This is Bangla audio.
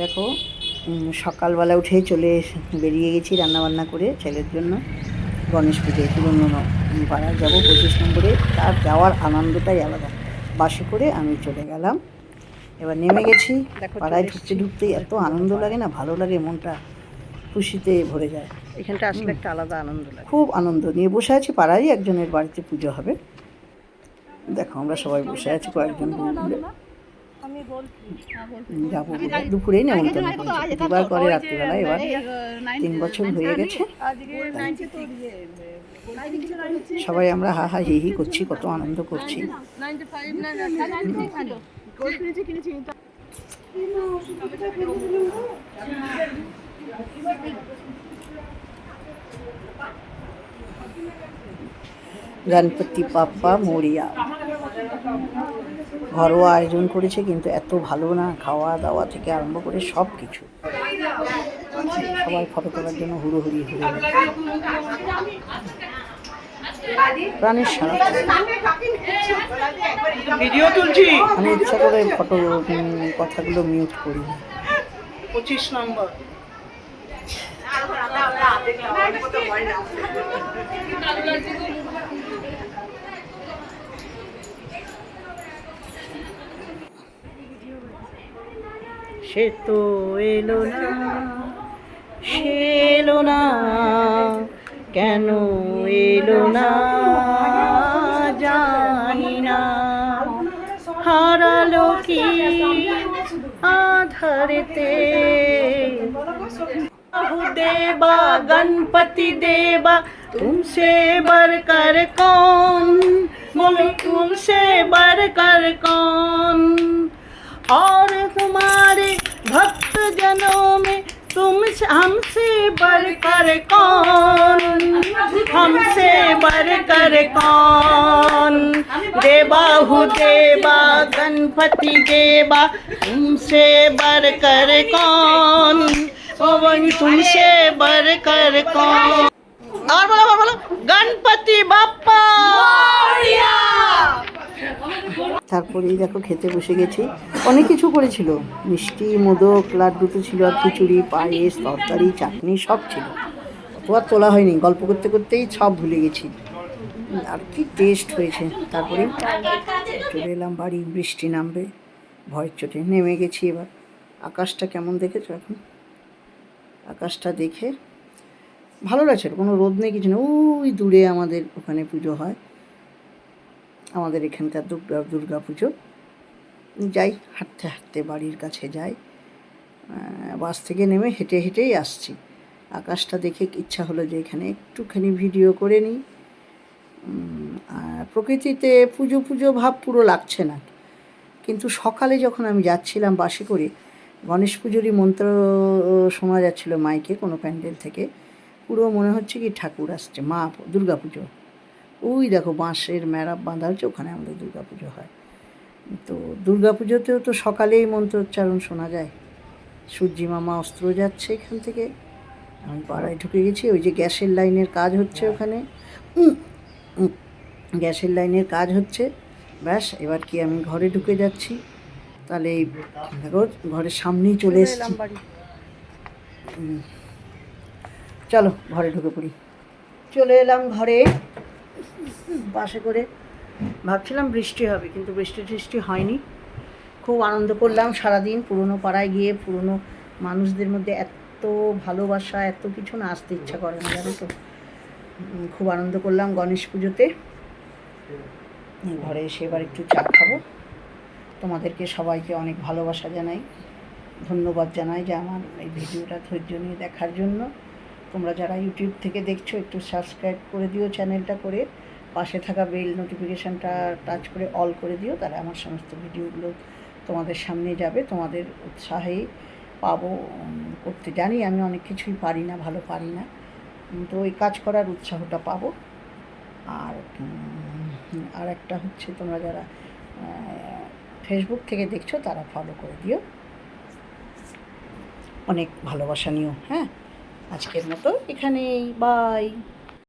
দেখো সকালবেলা উঠেই চলে বেরিয়ে গেছি রান্নাবান্না করে ছেলের জন্য। গণেশ পুজোয় পুরনো পাড়ায় যাব পঁচিশ নম্বরে। তার যাওয়ার আনন্দটাই আলাদা। বাসে করে আমি চলে গেলাম। এবার নেমে গেছি। পাড়ায় ঢুকতে ঢুকতেই এত আনন্দ লাগে না ভালো লাগে মনটা খুশিতে ভরে যায়। এখানটা আসলে একটা আলাদা আনন্দ লাগে। খুব আনন্দ নিয়ে বসে আছি পাড়ারই একজনের বাড়িতে পুজো হবে। দেখো আমরা সবাই বসে আছি কয়েকজন। যাব বলে। দুপুরেই নেমন্তন্ন দুবার করে রাত্রিবেলা এবার তিন বছর হয়ে গেছে। সবাই আমরা হা হা হি হি করছি কত আনন্দ করছি। গণপতি বাপ্পা মরিয়া। ঘরোয়া আয়োজন করেছে কিন্তু এত ভালো না। খাওয়া দাওয়া থেকে আরম্ভ করে সব কিছু সবাই ফটো তোলার জন্য হুড়োহুড়ি হুড়ো প্রাণের সারা। ভিডিও তুলছি। আমি ইচ্ছা করে ফটো কথাগুলো মিউট করি। পঁচিশ নম্বর। সে তো এলো না সে এলো না কেন এলো না জানি না হারালো কি আধারেতে बाहु देवा गणपति देवा तुमसे बढ़कर कौन बोलो तुमसे बढ़कर कौन हमसे बढ़कर कौन? हमसे बढ़कर कौन? देवाहु देवा, गणपति देवा, तुमसे बढ़कर कौन? पवन तुमसे बढ़कर कौन? और बोलो बोलो बोलो, गणपति बाप्पा! তারপরেই দেখো খেতে বসে গেছি। অনেক কিছু করেছিল। মিষ্টি, মোদক, লাড্ডু তো ছিল আর খিচুড়ি, পায়েস, তরকারি, চাটনি সব ছিল। অত আর তোলা হয়নি। গল্প করতে করতেই সব ভুলে গেছি। আর কি টেস্ট হয়েছে। তারপরে চলে এলাম বাড়ি। বৃষ্টি নামবে। ভয়ের চোটে নেমে গেছি এবার। আকাশটা কেমন দেখেছ এখন? আকাশটা দেখে ভালো লাগছে কোনো রোদ নেই, কিছু নেই। ওই দূরে আমাদের ওখানে পুজো হয়। আমাদের এখানকার দুর্গা দুর্গা পুজো যাই, হাঁটতে হাঁটতে বাড়ির কাছে যাই। বাস থেকে নেমে হেঁটে, হেঁটেই আসছি। আকাশটা দেখে ইচ্ছা হলো যে এখানে একটুখানি ভিডিও করে নিই। আর প্রকৃতিতে পুজো পুজো ভাব পুরো লাগছে না। কিন্তু সকালে যখন আমি যাচ্ছিলাম বাসে করে, গণেশ পুজোরই মন্ত্র শোনা যাচ্ছিল মাইকে কোনো প্যান্ডেল থেকে। পুরো মনে হচ্ছে কি ঠাকুর আসছে, মা দুর্গা পুজো ওই দেখো বাঁশের মেড়াপ বাঁধা হচ্ছে ওখানে আমাদের দুর্গা পুজো হয়। তো দুর্গা পুজোতেও তো সকালেই মন্ত্রোচ্চারণ শোনা যায়। সূর্যি মামা অস্ত্র যাচ্ছে এখান থেকে। আমি পাড়ায় ঢুকে গেছি ওই যে গ্যাসের লাইনের কাজ হচ্ছে ওখানে। গ্যাসের লাইনের কাজ হচ্ছে। ব্যাস এবার কি আমি ঘরে ঢুকে যাচ্ছি। তাহলে এই দেখো ঘরের সামনেই চলে এসেছি। বাড়ি। চলো ঘরে ঢুকে পড়ি। চলে এলাম ঘরে। বাসে করে ভাবছিলাম বৃষ্টি হবে, কিন্তু বৃষ্টি টিষ্টি হয়নি। খুব আনন্দ করলাম সারাদিন পুরনো পাড়ায় গিয়ে, পুরনো মানুষদের মধ্যে এত ভালোবাসা, এত কিছু না আসতে ইচ্ছা করে না, জানো তো। খুব আনন্দ করলাম গণেশ পুজোতে। ঘরে এসে এবার একটু চা খাব। তোমাদেরকে সবাইকে অনেক ভালোবাসা জানাই, ধন্যবাদ জানাই যে আমার এই ভিডিওটা ধৈর্য নিয়ে দেখার জন্য। তোমরা যারা ইউটিউব থেকে দেখছ, একটু সাবস্ক্রাইব করে দিও চ্যানেলটা করে। পাশে থাকা বেল নোটিফিকেশানটা টাচ করে অল করে দিও, তাহলে আমার সমস্ত ভিডিওগুলো তোমাদের সামনে যাবে। তোমাদের উৎসাহে পাবো করতে। জানি আমি অনেক কিছুই পারি না, ভালো পারি না। তো ওই কাজ করার উৎসাহটা পাবো। আর আর একটা হচ্ছে তোমরা যারা ফেসবুক থেকে দেখছ, তারা ফলো করে দিও। অনেক ভালোবাসা নিও হ্যাঁ? আজকের মতো এখানেই বাই